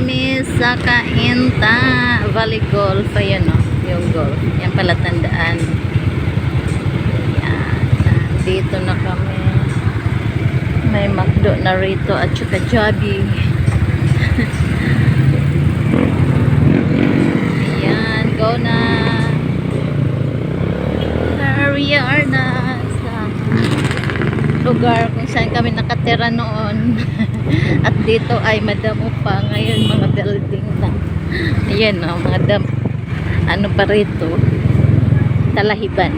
kami sa Kainta Valley Golf. Ayan o, yung golf. Yan pala tandaan. Yan. Dito na kami. May McDo na rito at saka Jollibee. Ayan, go na. There we are na lugar kung saan kami nakatira noon. At dito ay madamo pa ngayon mga building na. Ayan o, mga dam. Ano pa rito? Talahiban.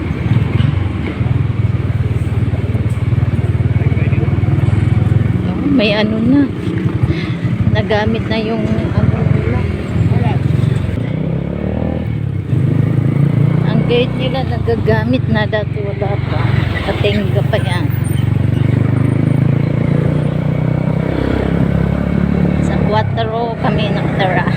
Oh, may ano na. Nagamit na yung ano nila. Ang gate nila nagagamit na dati wala pa. Katingga pa yan. Sa Quattro kami nakatara. Barangay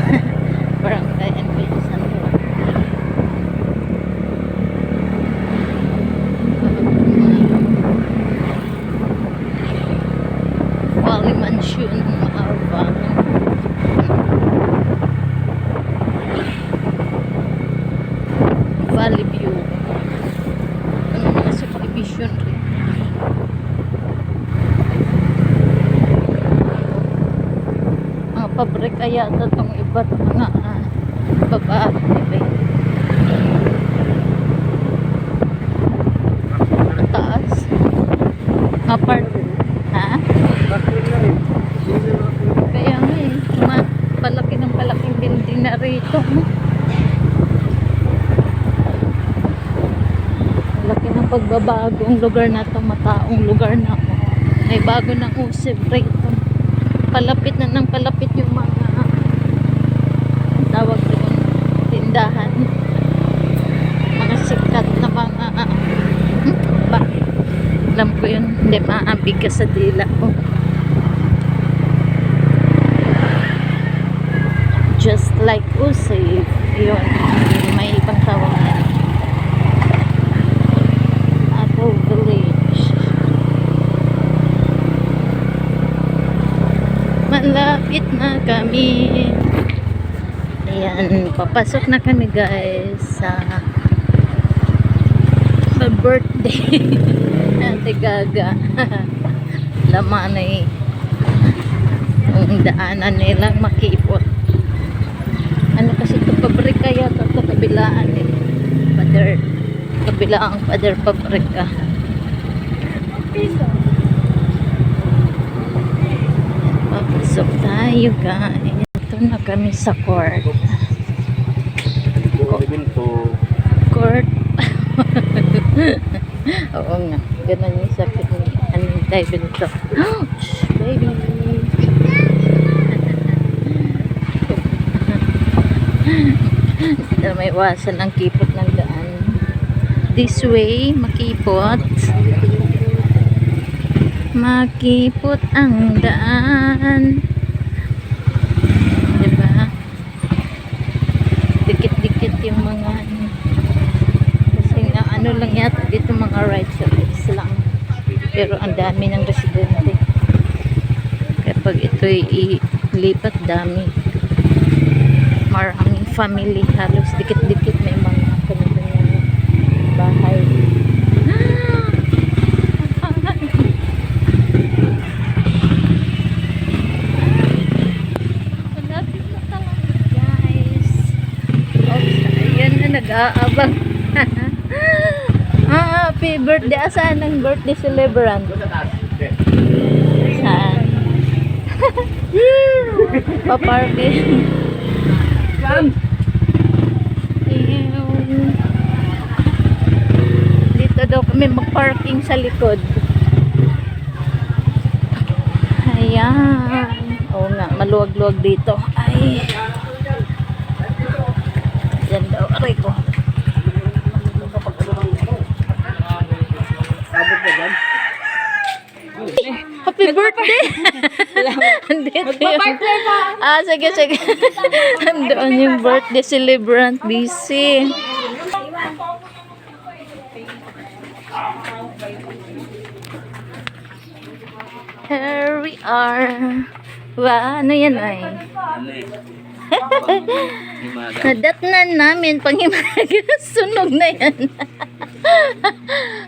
pabrika yata itong iba't mga uh, babae. Diba? Taas. Mga part. Ha? Kaya nga eh. Palaki ng palaking building na rito. Laki ng pagbabago ang lugar na to, mataong lugar na to. May bago ng usib rito. Palapit na ng palapit yung mga tawag doon, tindahan. Mga sikat na mga hmm, ba? Alam ko yun, hindi maambig ka sa dila ko. Just like Usave, yun, may ibang tawag Malapit na kami. Ayan, papasok na kami guys sa sa birthday Ate Gaga. Laman ay yung daanan nilang makipot. Ano kasi ito pabrika yata ito kabilaan eh. Pader. Kabilaang pader pabrika. Papasok tayo guys. Ito na kami sa court. Court. Oo nga. Ganun yung sakit ni anong tayo. Shh, baby. Na may iwasan ang kipot ng daan. This way, makipot. Makipot ang daan. Diba? Dikit-dikit yung mga ano. Kasi nga ano lang yata dito mga rights rights lang. Pero ang dami ng residente. Kapag ito'y ilipat dami. Maraming family halos dikit-dikit may mga kanya-kanya bahay. Malapit na talaga guys. Oops, ayan na nag-aabang. ah, happy birthday. Asan ang birthday celebrant? Saan? Paparking. Ayun. Dito daw kami mag-parking sa likod. Ayan. Oo nga, maluwag-luwag dito. Ay. Yan daw, aray ko. Happy birthday! Andito yun. Ah, sige, sige. Andoon yung birthday celebrant. Busy. Here we are. Wa, ano yan ay? Nadatnan namin pang himaga. Sunog na yan.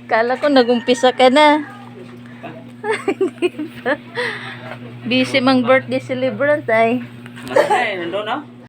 Kala ko nagumpisa ka na. Busy mang birthday celebrant ay. Masaya eh, nandun no?